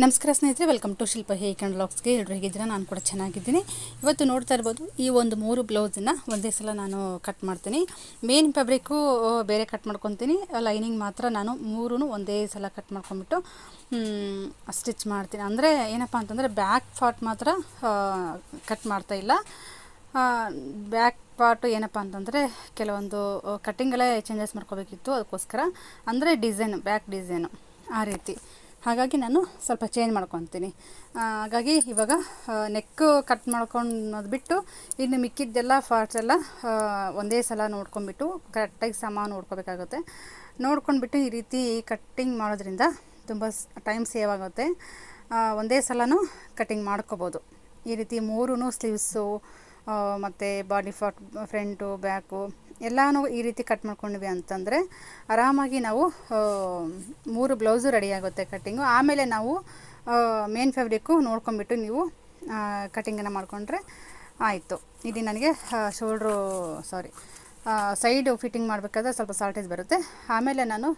ನಮಸ್ಕಾರ ಸ್ನೇಹಿತರೆ welcome to ಶಿಲ್ಪ ಹೇ ಕ್ಯಾಂಡ್ ಲಾಕ್ಸ್ಗೆ ಎಲ್ಲರೂ ಹೇಗಿದ್ದೀರಾ? ನಾನು ಕೂಡ ಚೆನ್ನಾಗಿದ್ದೀನಿ. ಇವತ್ತು ನೋಡ್ತಾ ಇರ್ಬೋದು, ಈ ಒಂದು ಮೂರು ಬ್ಲೌಸನ್ನು ಒಂದೇ ಸಲ ನಾನು ಕಟ್ ಮಾಡ್ತೀನಿ. ಮೇನ್ ಫ್ಯಾಬ್ರಿಕ್ಕು ಬೇರೆ ಕಟ್ ಮಾಡ್ಕೊತೀನಿ. ಲೈನಿಂಗ್ ಮಾತ್ರ ನಾನು ಮೂರೂ ಒಂದೇ ಸಲ ಕಟ್ ಮಾಡ್ಕೊಂಬಿಟ್ಟು ಸ್ಟಿಚ್ ಮಾಡ್ತೀನಿ. ಅಂದರೆ ಏನಪ್ಪ ಅಂತಂದರೆ ಬ್ಯಾಕ್ ಪಾರ್ಟ್ ಮಾತ್ರ ಕಟ್ ಮಾಡ್ತಾ ಇಲ್ಲ. ಬ್ಯಾಕ್ ಪಾರ್ಟು ಏನಪ್ಪ ಅಂತಂದರೆ, ಕೆಲವೊಂದು ಕಟ್ಟಿಂಗೆಲ್ಲ ಚೇಂಜಸ್ ಮಾಡ್ಕೋಬೇಕಿತ್ತು ಅದಕ್ಕೋಸ್ಕರ. ಅಂದರೆ ಡಿಸೈನು ಬ್ಯಾಕ್ ಡಿಸೈನು ಆ ರೀತಿ. ಹಾಗಾಗಿ ನಾನು ಸ್ವಲ್ಪ ಚೇಂಜ್ ಮಾಡ್ಕೊತೀನಿ. ಹಾಗಾಗಿ ಇವಾಗ ನೆಕ್ಕು ಕಟ್ ಮಾಡ್ಕೊಂಡು ಬಿಟ್ಟು, ಇನ್ನು ಮಿಕ್ಕಿದ್ದೆಲ್ಲ ಪಾರ್ಟ್ಸ್ ಎಲ್ಲ ಒಂದೇ ಸಲ ನೋಡ್ಕೊಂಬಿಟ್ಟು ಕರೆಕ್ಟಾಗಿ ಸಮ ನೋಡ್ಕೋಬೇಕಾಗುತ್ತೆ. ನೋಡ್ಕೊಂಡ್ಬಿಟ್ಟು ಈ ರೀತಿ ಕಟ್ಟಿಂಗ್ ಮಾಡೋದ್ರಿಂದ ತುಂಬ ಟೈಮ್ ಸೇವ್ ಆಗುತ್ತೆ. ಒಂದೇ ಸಲನೂ ಕಟ್ಟಿಂಗ್ ಮಾಡ್ಕೋಬೋದು. ಈ ರೀತಿ ಮೂರೂ ಸ್ಲೀವ್ಸು ಮತ್ತು ಬಾಡಿ ಫಾಟ್ ಫ್ರಂಟು ಬ್ಯಾಕು ಎಲ್ಲನೂ ಈ ರೀತಿ ಕಟ್ ಮಾಡ್ಕೊಂಡ್ವಿ ಅಂತಂದರೆ ಆರಾಮಾಗಿ ನಾವು ಮೂರು ಬ್ಲೌಸು ರೆಡಿಯಾಗುತ್ತೆ ಕಟ್ಟಿಂಗು ಆಮೇಲೆ ನಾವು ಮೇನ್ ಫ್ಯಾಬ್ರಿಕ್ಕು ನೋಡ್ಕೊಂಬಿಟ್ಟು ನೀವು ಕಟ್ಟಿಂಗನ್ನು ಮಾಡಿಕೊಂಡ್ರೆ ಆಯಿತು. ಇದು ನನಗೆ ಶೋಲ್ಡ್ರು ಸಾರಿ ಸೈಡು ಫಿಟ್ಟಿಂಗ್ ಮಾಡಬೇಕಾದ್ರೆ ಸ್ವಲ್ಪ ಸಾಲ್ಟೇಜ್ ಬರುತ್ತೆ. ಆಮೇಲೆ ನಾನು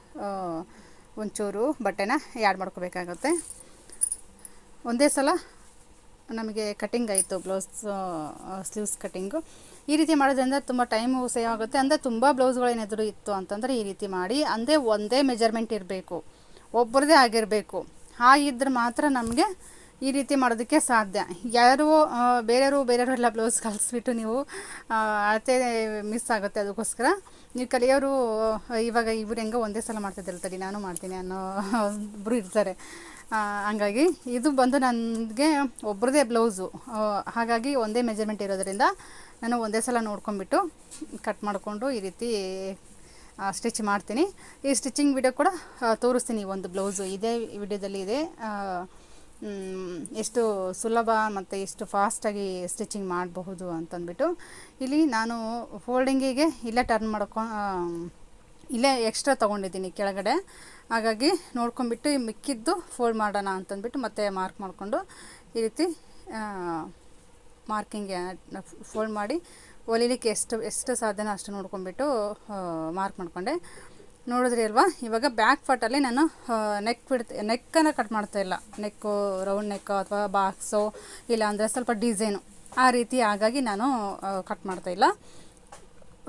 ಒಂಚೂರು ಬಟ್ಟೆನ ಆ್ಯಡ್ ಮಾಡ್ಕೋಬೇಕಾಗುತ್ತೆ. ಒಂದೇ ಸಲ ನಮಗೆ ಕಟಿಂಗ್ ಆಯಿತು ಬ್ಲೌಸ್ ಸ್ಲೀವ್ಸ್ ಕಟ್ಟಿಂಗು ಈ ರೀತಿ ಮಾಡೋದ್ರಿಂದ ತುಂಬ ಟೈಮು ಸೇವ್ ಆಗುತ್ತೆ. ಅಂದರೆ ತುಂಬ ಬ್ಲೌಸ್ಗಳೇನಾದರೂ ಇತ್ತು ಅಂತಂದರೆ ಈ ರೀತಿ ಮಾಡಿ, ಅಂದರೆ ಒಂದೇ ಮೆಜರ್ಮೆಂಟ್ ಇರಬೇಕು. ಒಬ್ಬರದೇ ಆಗಿರಬೇಕು. ಹಾಗಿದ್ರೆ ಮಾತ್ರ ನಮಗೆ ಈ ರೀತಿ ಮಾಡೋದಕ್ಕೆ ಸಾಧ್ಯ. ಯಾರು ಬೇರೆಯವರು ಬೇರೆಯವರೆಲ್ಲ ಬ್ಲೌಸ್ ಕಲಿಸ್ಬಿಟ್ಟು ನೀವು ಅಳತೆ ಮಿಸ್ ಆಗುತ್ತೆ ಅದಕ್ಕೋಸ್ಕರ. ನೀವು ಕಲಿಯೋರು ಇವಾಗ ಇವ್ರು ಹೆಂಗೋ ಒಂದೇ ಸಲ ಮಾಡ್ತಿದ್ದಿಲ್ಲ ತಡಿ, ನಾನು ಮಾಡ್ತೀನಿ ಅನ್ನೋ ಒಬ್ಬರು ಇರ್ತಾರೆ. ಹಂಗಾಗಿ ಇದು ಬಂದು ನನಗೆ ಒಬ್ರದೇ ಬ್ಲೌಸು ಹಾಗಾಗಿ ಒಂದೇ ಮೆಜರ್ಮೆಂಟ್ ಇರೋದರಿಂದ ನಾನು ಒಂದೇ ಸಲ ನೋಡ್ಕೊಂಬಿಟ್ಟು ಕಟ್ ಮಾಡಿಕೊಂಡು ಈ ರೀತಿ ಸ್ಟಿಚ್ ಮಾಡ್ತೀನಿ. ಈ ಸ್ಟಿಚಿಂಗ್ ವಿಡಿಯೋ ಕೂಡ ತೋರಿಸ್ತೀನಿ ಒಂದು ಬ್ಲೌಸು ಇದೇ ವಿಡಿಯೋದಲ್ಲಿ ಇದೆ ಎಷ್ಟು ಸುಲಭ ಮತ್ತು ಎಷ್ಟು ಫಾಸ್ಟಾಗಿ ಸ್ಟಿಚಿಂಗ್ ಮಾಡಬಹುದು ಅಂತಂದ್ಬಿಟ್ಟು ಇಲ್ಲಿ ನಾನು ಫೋಲ್ಡಿಂಗಿಗೆ ಇಲ್ಲೇ ಟರ್ನ್ ಮಾಡ್ಕೊ ಇಲ್ಲೇ ಎಕ್ಸ್ಟ್ರಾ ತೊಗೊಂಡಿದ್ದೀನಿ ಕೆಳಗಡೆ. ಹಾಗಾಗಿ ನೋಡ್ಕೊಂಬಿಟ್ಟು ಮಿಕ್ಕಿದ್ದು ಫೋಲ್ಡ್ ಮಾಡೋಣ ಅಂತಂದ್ಬಿಟ್ಟು ಮತ್ತೆ ಮಾರ್ಕ್ ಮಾಡಿಕೊಂಡು ಈ ರೀತಿ ಮಾರ್ಕಿಂಗ್ ಫೋಲ್ಡ್ ಮಾಡಿ ಹೊಲಿಲಿಕ್ಕೆ ಎಷ್ಟು ಎಷ್ಟು ಸಾಧ್ಯನೋ ಅಷ್ಟು ನೋಡ್ಕೊಂಬಿಟ್ಟು ಮಾರ್ಕ್ ಮಾಡಿಕೊಂಡೆ. ನೋಡಿದ್ರಿ ಅಲ್ವಾ? ಇವಾಗ ಬ್ಯಾಕ್ ಪಾರ್ಟಲ್ಲಿ ನಾನು ನೆಕ್ ಬಿಡ್ತೆ ನೆಕ್ಕನ್ನು ಕಟ್ ಮಾಡ್ತಾ ಇಲ್ಲ. ನೆಕ್ಕು ರೌಂಡ್ ನೆಕ್ಕು ಅಥವಾ ಬಾಕ್ಸು ಇಲ್ಲ ಅಂದರೆ ಸ್ವಲ್ಪ ಡಿಸೈನು ಆ ರೀತಿ ಹಾಗಾಗಿ ನಾನು ಕಟ್ ಮಾಡ್ತಾ ಇಲ್ಲ.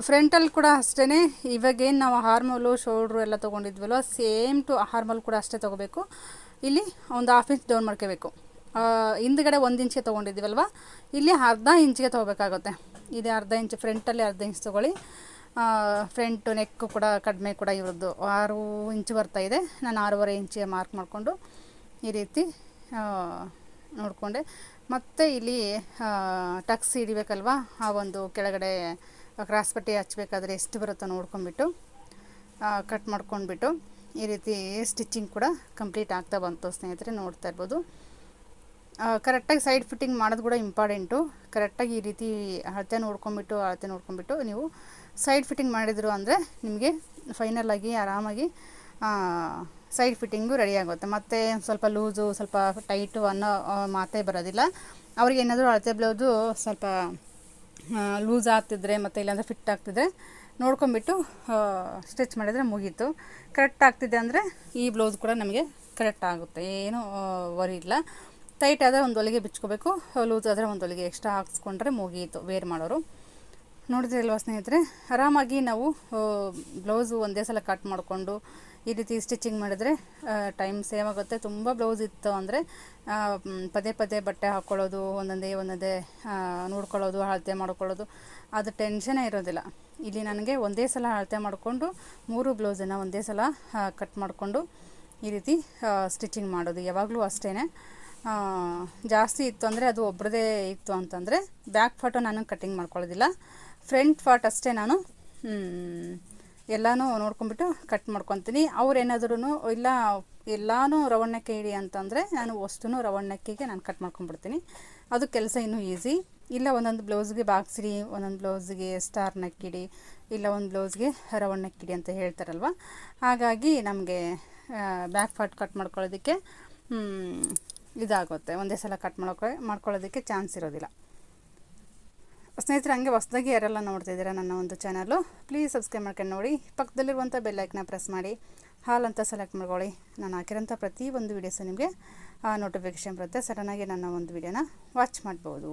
ಫ್ರಂಟಲ್ಲಿ ಕೂಡ ಅಷ್ಟೇ ಇವಾಗೇನು ನಾವು ಹಾರ್ಮೋಲು ಶೋಲ್ಡ್ರು ಎಲ್ಲ ತೊಗೊಂಡಿದ್ವಲ್ವ ಸೇಮ್ ಟು ಹಾರ್ಮೋಲ್ ಕೂಡ ಅಷ್ಟೇ ತೊಗೋಬೇಕು. ಇಲ್ಲಿ ಒಂದು ಹಾಫ್ ಇಂಚ್ ಡೌನ್ ಮಾಡ್ಕೋಬೇಕು. ಹಿಂದ್ಗಡೆ ಒಂದು ಇಂಚಿಗೆ ತೊಗೊಂಡಿದ್ದೀವಲ್ವ? ಇಲ್ಲಿ ಅರ್ಧ ಇಂಚಿಗೆ ತೊಗೋಬೇಕಾಗುತ್ತೆ. ಇದೆ ಅರ್ಧ ಇಂಚ್ ಫ್ರಂಟಲ್ಲಿ ಅರ್ಧ ಇಂಚ್ ತೊಗೊಳ್ಳಿ. ಫ್ರಂಟು ನೆಕ್ಕು ಕೂಡ ಕಡಿಮೆ ಕೂಡ ಇವ್ರದ್ದು. ಆರು ಇಂಚು ಬರ್ತಾ ಇದೆ. ನಾನು ಆರೂವರೆ ಇಂಚಿಯ ಮಾರ್ಕ್ ಮಾಡಿಕೊಂಡು ಈ ರೀತಿ ನೋಡಿಕೊಂಡೆ. ಮತ್ತು ಇಲ್ಲಿ ಟಕ್ಸ್ ಹಿಡಿಬೇಕಲ್ವ? ಆ ಒಂದು ಕೆಳಗಡೆ ಕ್ರಾಸ್ ಪಟ್ಟಿ ಹಚ್ಬೇಕಾದ್ರೆ ಎಷ್ಟು ಬರುತ್ತೋ ನೋಡ್ಕೊಂಬಿಟ್ಟು ಕಟ್ ಮಾಡ್ಕೊಂಡ್ಬಿಟ್ಟು ಈ ರೀತಿ ಸ್ಟಿಚಿಂಗ್ ಕೂಡ ಕಂಪ್ಲೀಟ್ ಆಗ್ತಾ ಬಂತು ಸ್ನೇಹಿತರೆ, ನೋಡ್ತಾ ಇರ್ಬೋದು. ಕರೆಕ್ಟಾಗಿ ಸೈಡ್ ಫಿಟ್ಟಿಂಗ್ ಮಾಡೋದು ಕೂಡ ಇಂಪಾರ್ಟೆಂಟು ಕರೆಕ್ಟಾಗಿ ಈ ರೀತಿ ಅಳತೆ ನೋಡ್ಕೊಂಬಿಟ್ಟು ಅಳತೆ ನೋಡ್ಕೊಂಬಿಟ್ಟು ನೀವು ಸೈಡ್ ಫಿಟ್ಟಿಂಗ್ ಮಾಡಿದ್ರು ಅಂದರೆ ನಿಮಗೆ ಫೈನಲ್ ಆಗಿ ಆರಾಮಾಗಿ ಸೈಡ್ ಫಿಟ್ಟಿಂಗು ರೆಡಿ ಆಗುತ್ತೆ. ಮತ್ತು ಸ್ವಲ್ಪ ಲೂಸು ಸ್ವಲ್ಪ ಟೈಟು ಅನ್ನೋ ಮಾತೇ ಬರೋದಿಲ್ಲ. ಅವ್ರಿಗೆ ಏನಾದರೂ ಅಳತೆ ಬ್ಲೌಸು ಸ್ವಲ್ಪ ಲೂಸ್ ಆಗ್ತಿದ್ರೆ ಮತ್ತು ಇಲ್ಲಾಂದರೆ ಫಿಟ್ ಆಗ್ತಿದ್ರೆ ನೋಡ್ಕೊಂಬಿಟ್ಟು ಸ್ಟಿಚ್ ಮಾಡಿದರೆ ಮುಗೀತು. ಕರೆಕ್ಟ್ ಆಗ್ತಿದೆ ಅಂದರೆ ಈ ಬ್ಲೌಸ್ ಕೂಡ ನಮಗೆ ಕರೆಕ್ಟ್ ಆಗುತ್ತೆ. ಏನೂ ವರಿ ಇಲ್ಲ. ಟೈಟ್ ಆದರೆ ಒಂದು ಹೊಲಿಗೆ ಬಿಚ್ಕೋಬೇಕು, ಲೂಸ್ ಆದರೆ ಒಂದು ಹೊಲಿಗೆ ಎಕ್ಸ್ಟ್ರಾ ಹಾಕ್ಸ್ಕೊಂಡ್ರೆ ಮುಗಿಯಿತು ವೇರ್ ಮಾಡೋರು. ನೋಡಿದ್ರಲ್ವ ಸ್ನೇಹಿತರೆ, ಆರಾಮಾಗಿ ನಾವು ಬ್ಲೌಸು ಒಂದೇ ಸಲ ಕಟ್ ಮಾಡಿಕೊಂಡು ಈ ರೀತಿ ಸ್ಟಿಚಿಂಗ್ ಮಾಡಿದರೆ ಟೈಮ್ ಸೇವ್ ಆಗುತ್ತೆ. ತುಂಬ ಬ್ಲೌಸ್ ಇತ್ತು ಅಂದರೆ ಪದೇ ಪದೇ ಬಟ್ಟೆ ಹಾಕ್ಕೊಳ್ಳೋದು ಒಂದೊಂದೇ ಒಂದೊಂದೇ ನೋಡ್ಕೊಳ್ಳೋದು, ಅಳತೆ ಮಾಡ್ಕೊಳ್ಳೋದು, ಅದು ಟೆನ್ಷನೇ ಇರೋದಿಲ್ಲ. ಇಲ್ಲಿ ನನಗೆ ಒಂದೇ ಸಲ ಅಳತೆ ಮಾಡಿಕೊಂಡು ಮೂರು ಬ್ಲೌಸನ್ನು ಒಂದೇ ಸಲ ಕಟ್ ಮಾಡಿಕೊಂಡು ಈ ರೀತಿ ಸ್ಟಿಚಿಂಗ್ ಮಾಡೋದು. ಯಾವಾಗಲೂ ಅಷ್ಟೇ ಜಾಸ್ತಿ ಇತ್ತು ಅಂದರೆ ಅದು ಒಬ್ಬರದೇ ಇತ್ತು ಅಂತಂದರೆ ಬ್ಯಾಕ್ ಫಾಟೋ ನಾನು ಕಟ್ಟಿಂಗ್ ಮಾಡ್ಕೊಳ್ಳೋದಿಲ್ಲ. ಫ್ರಂಟ್ ಫಾಟ್ ಅಷ್ಟೇ ನಾನು ಎಲ್ಲನೂ ನೋಡ್ಕೊಂಬಿಟ್ಟು ಕಟ್ ಮಾಡ್ಕೊತೀನಿ. ಅವ್ರು ಏನಾದ್ರೂ ಇಲ್ಲ, ಎಲ್ಲನೂ ರವಣ್ಣಕ್ಕೆ ಇಡಿ ಅಂತಂದರೆ ನಾನು ವಸ್ತುನೂ ರವಣ್ಣಕ್ಕಿಗೆ ನಾನು ಕಟ್ ಮಾಡ್ಕೊಂಡ್ಬಿಡ್ತೀನಿ. ಅದು ಕೆಲಸ ಇನ್ನೂ ಈಸಿ ಇಲ್ಲ ಒಂದೊಂದು ಬ್ಲೌಸ್ಗೆ ಬಾಕ್ಸಿಡಿ ಒಂದೊಂದು ಬ್ಲೌಸ್ಗೆ ಸ್ಟಾರ್ ನಕ್ಕಿಡಿ ಇಲ್ಲ ಒಂದು ಬ್ಲೌಸ್ಗೆ ರವಣ್ಣಕ್ಕಿಡಿ ಅಂತ ಹೇಳ್ತಾರಲ್ವ? ಹಾಗಾಗಿ ನಮಗೆ ಬ್ಯಾಕ್ ಫಾಟ್ ಕಟ್ ಮಾಡ್ಕೊಳ್ಳೋದಕ್ಕೆ ಇದಾಗುತ್ತೆ. ಒಂದೇ ಸಲ ಕಟ್ ಮಾಡೋಕೆ ಮಾಡ್ಕೊಳ್ಳೋದಕ್ಕೆ ಚಾನ್ಸ್ ಇರೋದಿಲ್ಲ. ಸ್ನೇಹಿತರೆ, ಹಂಗೆ ಹೊಸದಾಗಿ ಯಾರೆಲ್ಲ ನೋಡ್ತಿದ್ದೀರಾ ನನ್ನ ಒಂದು ಚಾನಲು ಪ್ಲೀಸ್ ಸಬ್ಸ್ಕ್ರೈಬ್ ಮಾಡ್ಕೊಂಡು ನೋಡಿ. ಪಕ್ಕದಲ್ಲಿರುವಂಥ ಬೆಲ್ಲೈಕ್ನ ಪ್ರೆಸ್ ಮಾಡಿ. ಹಾಲ್ ಅಂತ ಸೆಲೆಕ್ಟ್ ಮಾಡ್ಕೊಳ್ಳಿ. ನಾನು ಹಾಕಿರೋಂಥ ಪ್ರತಿ ಒಂದು ವೀಡಿಯೋಸು ನಿಮಗೆ ನೋಟಿಫಿಕೇಷನ್ ಬರುತ್ತೆ. ಸಡನ್ನಾಗಿ ನನ್ನ ಒಂದು ವೀಡಿಯೋನ ವಾಚ್ ಮಾಡ್ಬೋದು.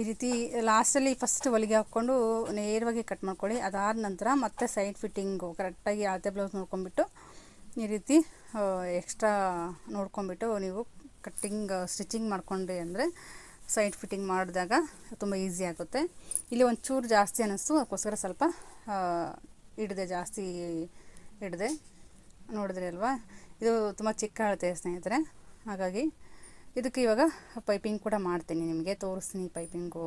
ಈ ರೀತಿ ಲಾಸ್ಟಲ್ಲಿ ಫಸ್ಟ್ ಹೊಲಿಗೆ ಹಾಕ್ಕೊಂಡು ನೇರವಾಗಿ ಕಟ್ ಮಾಡ್ಕೊಳ್ಳಿ. ಅದಾದ ನಂತರ ಮತ್ತೆ ಸೈಡ್ ಫಿಟ್ಟಿಂಗು ಕರೆಕ್ಟಾಗಿ ಅಳತೆ ಬ್ಲೌಸ್ ನೋಡ್ಕೊಂಬಿಟ್ಟು ಈ ರೀತಿ ಎಕ್ಸ್ಟ್ರಾ ನೋಡ್ಕೊಂಬಿಟ್ಟು ನೀವು ಕಟ್ಟಿಂಗ್ ಸ್ಟಿಚಿಂಗ್ ಮಾಡ್ಕೊಂಡ್ರಿ ಅಂದರೆ ಸೈಡ್ ಫಿಟ್ಟಿಂಗ್ ಮಾಡಿದಾಗ ತುಂಬ ಈಸಿ ಆಗುತ್ತೆ. ಇಲ್ಲಿ ಒಂಚೂರು ಜಾಸ್ತಿ ಅನ್ನಿಸ್ತು, ಅದಕ್ಕೋಸ್ಕರ ಸ್ವಲ್ಪ ಹಿಡ್ದೆ, ಜಾಸ್ತಿ ಹಿಡ್ದೆ ನೋಡಿದ್ರಿ ಅಲ್ವಾ? ಇದು ತುಂಬ ಚಿಕ್ಕ ಅಳತೆ ಸ್ನೇಹಿತರೆ. ಹಾಗಾಗಿ ಇದಕ್ಕೆ ಇವಾಗ ಪೈಪಿಂಗ್ ಕೂಡ ಮಾಡ್ತೀನಿ ನಿಮಗೆ, ತೋರಿಸ್ತೀನಿ ಪೈಪಿಂಗು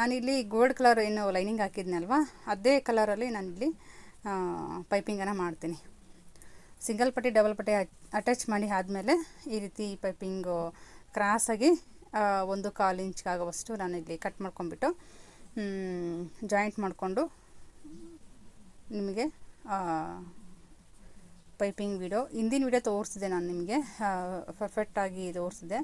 ನಾನಿಲ್ಲಿ ಗೋಲ್ಡ್ ಕಲರ್ ಏನು ಲೈನಿಂಗ್ ಹಾಕಿದ್ನಲ್ವ, ಅದೇ ಕಲರಲ್ಲಿ ನಾನಿಲ್ಲಿ ಪೈಪಿಂಗನ್ನು ಮಾಡ್ತೀನಿ. ಸಿಂಗಲ್ ಪಟ್ಟಿ, ಡಬಲ್ ಪಟ್ಟಿ ಅಟ್ಯಾಚ್ ಮಾಡಿ ಆದಮೇಲೆ ಈ ರೀತಿ ಪೈಪಿಂಗು ಕ್ರಾಸಾಗಿ ಒಂದು ಕಾಲು ಇಂಚ್ಗಾಗುವಷ್ಟು ನಾನು ಇಲ್ಲಿ ಕಟ್ ಮಾಡ್ಕೊಂಬಿಟ್ಟು ಜಾಯಿಂಟ್ ಮಾಡಿಕೊಂಡು ನಿಮಗೆ ಪೈಪಿಂಗ್ ವಿಡಿಯೋ ಹಿಂದಿನ ವಿಡಿಯೋ ತೋರಿಸಿದೆ ನಾನು ನಿಮಗೆ ಪರ್ಫೆಕ್ಟಾಗಿ ತೋರಿಸಿದೆ.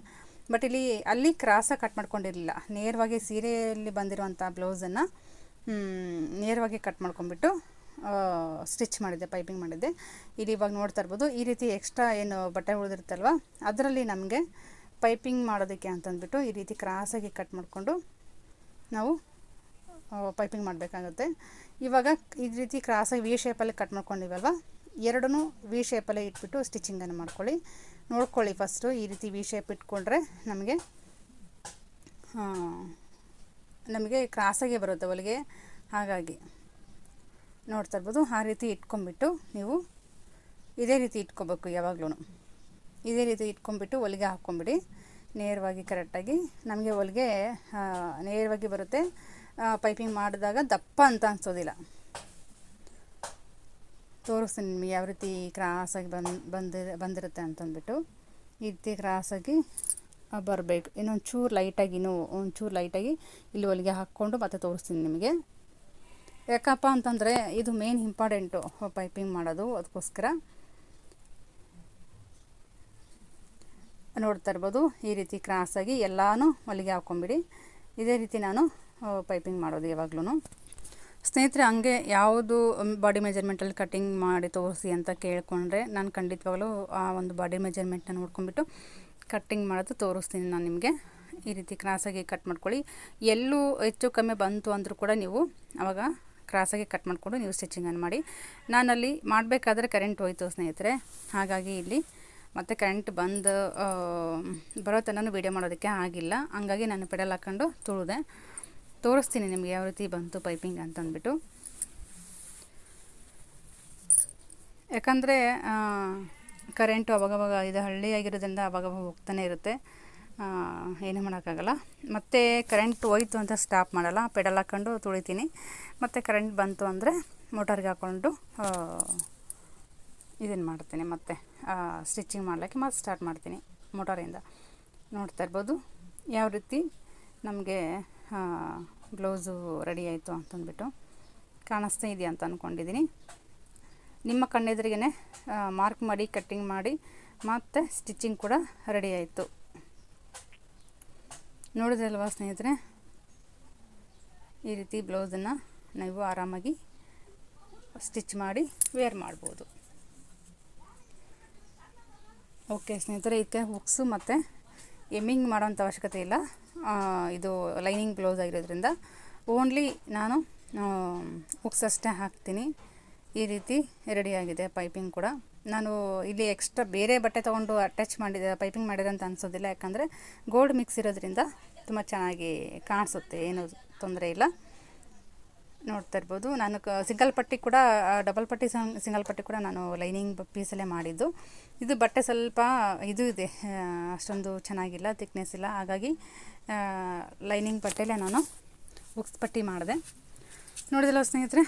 ಬಟ್ ಇಲ್ಲಿ, ಅಲ್ಲಿ ಕ್ರಾಸಾಗಿ ಕಟ್ ಮಾಡ್ಕೊಂಡಿರಲಿಲ್ಲ. ನೇರವಾಗಿ ಸೀರೆಯಲ್ಲಿ ಬಂದಿರುವಂಥ ಬ್ಲೌಸನ್ನು ನೇರವಾಗಿ ಕಟ್ ಮಾಡ್ಕೊಂಬಿಟ್ಟು ಸ್ಟಿಚ್ ಮಾಡಿದ್ದೆ, ಪೈಪಿಂಗ್ ಮಾಡಿದ್ದೆ. ಇಲ್ಲಿ ಇವಾಗ ನೋಡ್ತಾ ಇರ್ಬೋದು, ಈ ರೀತಿ ಎಕ್ಸ್ಟ್ರಾ ಏನು ಬಟ್ಟೆ ಉಳಿದಿರುತ್ತಲ್ವ ಅದರಲ್ಲಿ ನಮಗೆ ಪೈಪಿಂಗ್ ಮಾಡೋದಕ್ಕೆ ಅಂತಂದ್ಬಿಟ್ಟು ಈ ರೀತಿ ಕ್ರಾಸಾಗಿ ಕಟ್ ಮಾಡಿಕೊಂಡು ನಾವು ಪೈಪಿಂಗ್ ಮಾಡಬೇಕಾಗುತ್ತೆ. ಇವಾಗ ಈ ರೀತಿ ಕ್ರಾಸಾಗಿ ವಿ ಶೇಪಲ್ಲಿ ಕಟ್ ಮಾಡ್ಕೊಂಡಿವಲ್ವ ಎರಡೂ ವಿ ಶೇಪಲ್ಲೇ ಇಟ್ಬಿಟ್ಟು ಸ್ಟಿಚಿಂಗನ್ನು ಮಾಡ್ಕೊಳ್ಳಿ. ನೋಡ್ಕೊಳ್ಳಿ ಫಸ್ಟು ಈ ರೀತಿ ವಿ ಶೇಪ್ ಇಟ್ಕೊಂಡ್ರೆ ನಮಗೆ ನಮಗೆ ಕ್ರಾಸಾಗೆ ಬರುತ್ತೆ ಹೊಲಿಗೆ. ಹಾಗಾಗಿ ನೋಡ್ತಾ ಇರ್ಬೋದು, ಆ ರೀತಿ ಇಟ್ಕೊಂಬಿಟ್ಟು ನೀವು ಇದೇ ರೀತಿ ಇಟ್ಕೊಬೇಕು ಯಾವಾಗಲೂ ಇದೇ ರೀತಿ ಇಟ್ಕೊಂಬಿಟ್ಟು ಹೊಲಿಗೆ ಹಾಕ್ಕೊಂಬಿಡಿ. ನೇರವಾಗಿ ಕರೆಕ್ಟಾಗಿ ನಮಗೆ ಹೊಲಿಗೆ ನೇರವಾಗಿ ಬರುತ್ತೆ. ಪೈಪಿಂಗ್ ಮಾಡಿದಾಗ ದಪ್ಪ ಅಂತ ಅನಿಸೋದಿಲ್ಲ. ತೋರಿಸ್ತೀನಿ ನಿಮಗೆ ಯಾವ ರೀತಿ ಕ್ರಾಸಾಗಿ ಬಂದು, ಬಂದಿ, ಬಂದಿರುತ್ತೆ ಅಂತಂದ್ಬಿಟ್ಟು. ಈ ರೀತಿ ಕ್ರಾಸಾಗಿ ಬರಬೇಕು. ಇನ್ನೊಂದು ಚೂರು ಲೈಟಾಗಿ ಇನ್ನೂ ಒಂಚೂರು ಲೈಟಾಗಿ ಇಲ್ಲಿ ಹೊಲಿಗೆ ಹಾಕ್ಕೊಂಡು ಮತ್ತೆ ತೋರಿಸ್ತೀನಿ ನಿಮಗೆ. ಯಾಕಪ್ಪ ಅಂತಂದರೆ ಇದು ಮೇನ್ ಇಂಪಾರ್ಟೆಂಟು ಪೈಪಿಂಗ್ ಮಾಡೋದು ಅದಕ್ಕೋಸ್ಕರ. ನೋಡ್ತಾ ಇರ್ಬೋದು, ಈ ರೀತಿ ಕ್ರಾಸಾಗಿ ಎಲ್ಲನೂ ಹೊಲಿಗೆ ಹಾಕ್ಕೊಂಬಿಡಿ. ಇದೇ ರೀತಿ ನಾನು ಪೈಪಿಂಗ್ ಮಾಡೋದು ಯಾವಾಗ್ಲೂ ಸ್ನೇಹಿತರೆ, ಹಂಗೆ ಯಾವುದು ಬಾಡಿ ಮೆಜರ್ಮೆಂಟಲ್ಲಿ ಕಟ್ಟಿಂಗ್ ಮಾಡಿ ತೋರಿಸಿ ಅಂತ ಕೇಳಿಕೊಂಡ್ರೆ ನಾನು ಖಂಡಿತವಾಗಲೂ ಆ ಒಂದು ಬಾಡಿ ಮೆಜರ್ಮೆಂಟ್ನ ನೋಡ್ಕೊಂಬಿಟ್ಟು ಕಟ್ಟಿಂಗ್ ಮಾಡೋದು ತೋರಿಸ್ತೀನಿ ನಾನು ನಿಮಗೆ. ಈ ರೀತಿ ಕ್ರಾಸಾಗಿ ಕಟ್ ಮಾಡ್ಕೊಳ್ಳಿ. ಎಲ್ಲೂ ಹೆಚ್ಚು ಕಮ್ಮಿ ಬಂತು ಅಂದರೂ ಕೂಡ ನೀವು ಆವಾಗ ಕ್ರಾಸಾಗಿ ಕಟ್ ಮಾಡಿಕೊಂಡು ನೀವು ಸ್ಟಿಚಿಂಗನ್ನು ಮಾಡಿ. ನಾನಲ್ಲಿ ಮಾಡಬೇಕಾದ್ರೆ ಕರೆಂಟ್ ಹೋಯ್ತು ಸ್ನೇಹಿತರೆ. ಹಾಗಾಗಿ ಇಲ್ಲಿ ಮತ್ತು ಕರೆಂಟ್ ಬಂದು ಬರೋ ತನಕ ವೀಡಿಯೋ ಮಾಡೋದಕ್ಕೆ ಆಗಿಲ್ಲ. ಹಂಗಾಗಿ ನಾನು ಪೆಡಲ್ ಹಾಕ್ಕೊಂಡು ತುಳಿದೆ. ತೋರಿಸ್ತೀನಿ ನಿಮಗೆ ಯಾವ ರೀತಿ ಬಂತು ಪೈಪಿಂಗ್ ಅಂತಂದ್ಬಿಟ್ಟು ಯಾಕಂದರೆ ಕರೆಂಟು ಅವಾಗವಾಗ ಇದು ಹಳ್ಳಿಯಾಗಿರೋದ್ರಿಂದ ಅವಾಗವಾಗ ಅವಾಗ ಹೋಗ್ತಾನೆ ಇರುತ್ತೆ. ಏನೂ ಮಾಡೋಕ್ಕಾಗಲ್ಲ. ಮತ್ತು ಕರೆಂಟ್ ಹೋಯ್ತು ಅಂತ ಸ್ಟಾಪ್ ಮಾಡಲ್ಲ. ಪೆಡಲ್ ಹಾಕ್ಕೊಂಡು ತುಳಿತೀನಿ. ಮತ್ತು ಕರೆಂಟ್ ಬಂತು ಅಂದರೆ ಮೋಟರ್ಗೆ ಹಾಕ್ಕೊಂಡು ಇದನ್ನು ಮಾಡ್ತೀನಿ ಮತ್ತು. ಸ್ಟಿಚಿಂಗ್ ಮಾಡಲಿಕ್ಕೆ ಮತ್ತೆ ಸ್ಟಾರ್ಟ್ ಮಾಡ್ತೀನಿ ಮೋಟಾರಿಂದ ನೋಡ್ತಾ ಇರ್ಬೋದು. ಯಾವ ರೀತಿ ನಮಗೆ ಬ್ಲೌಸು ರೆಡಿ ಆಯಿತು ಅಂತಂದ್ಬಿಟ್ಟು ಕಾಣಿಸ್ತಾ ಇದೆಯಾ ಅಂತ ಅಂದ್ಕೊಂಡಿದ್ದೀನಿ ನಿಮ್ಮ ಕಣ್ಣೆದುರಿಗೇ ಮಾರ್ಕ್ ಮಾಡಿ ಕಟ್ಟಿಂಗ್ ಮಾಡಿ, ಮತ್ತು ಸ್ಟಿಚಿಂಗ್ ಕೂಡ ರೆಡಿ ಆಯಿತು. ನೋಡಿದ್ರಲ್ವಾ ಸ್ನೇಹಿತರೆ? ಈ ರೀತಿ ಬ್ಲೌಸನ್ನು ನೀವು ಆರಾಮಾಗಿ ಸ್ಟಿಚ್ ಮಾಡಿ ವೇರ್ ಮಾಡ್ಬೋದು. ಓಕೆ ಸ್ನೇಹಿತರೆ, ಇದಕ್ಕೆ ಹುಕ್ಸು ಮತ್ತು ಎಮ್ಮಿಂಗ್ ಮಾಡೋಂಥ ಅವಶ್ಯಕತೆ ಇಲ್ಲ. ಇದು ಲೈನಿಂಗ್ ಬ್ಲೌಸ್ ಆಗಿರೋದ್ರಿಂದ ಓನ್ಲಿ ನಾನು ಹುಕ್ಸ್ ಅಷ್ಟೇ ಹಾಕ್ತೀನಿ. ಈ ರೀತಿ ರೆಡಿಯಾಗಿದೆ ಪೈಪಿಂಗ್ ಕೂಡ. ನಾನು ಇಲ್ಲಿ ಎಕ್ಸ್ಟ್ರಾ ಬೇರೆ ಬಟ್ಟೆ ತೊಗೊಂಡು ಅಟ್ಯಾಚ್ ಮಾಡಿದ ಪೈಪಿಂಗ್ ಮಾಡಿದೆ ಅಂತ ಅನಿಸೋದಿಲ್ಲ. ಯಾಕಂದರೆ ಗೋಲ್ಡ್ ಮಿಕ್ಸ್ ಇರೋದ್ರಿಂದ ತುಂಬ ಚೆನ್ನಾಗಿ ಕಾಣಿಸುತ್ತೆ, ಏನೂ ತೊಂದರೆ ಇಲ್ಲ. ನೋಡ್ತಾ ಇರ್ಬೋದು. ನಾನು ಸಿಂಗಲ್ ಪಟ್ಟಿ ಕೂಡ ಡಬಲ್ ಪಟ್ಟಿ ಸಿಂಗಲ್ ಪಟ್ಟಿ ಕೂಡ ನಾನು ಲೈನಿಂಗ್ ಪೀಸಲ್ಲೇ ಮಾಡಿದ್ದು. ಇದು ಬಟ್ಟೆ ಸ್ವಲ್ಪ ಇದು ಇದೆ ಅಷ್ಟೊಂದು ಚೆನ್ನಾಗಿಲ್ಲ ತಿಕ್ನೆಸ್ ಇಲ್ಲ. ಹಾಗಾಗಿ ಲೈನಿಂಗ್ ಬಟ್ಟೆಲೇ ನಾನು ಉಕ್ಸ್ ಪಟ್ಟಿ ಮಾಡಿದೆ. ನೋಡಿದಲ್ಲ ಸ್ನೇಹಿತರೆ?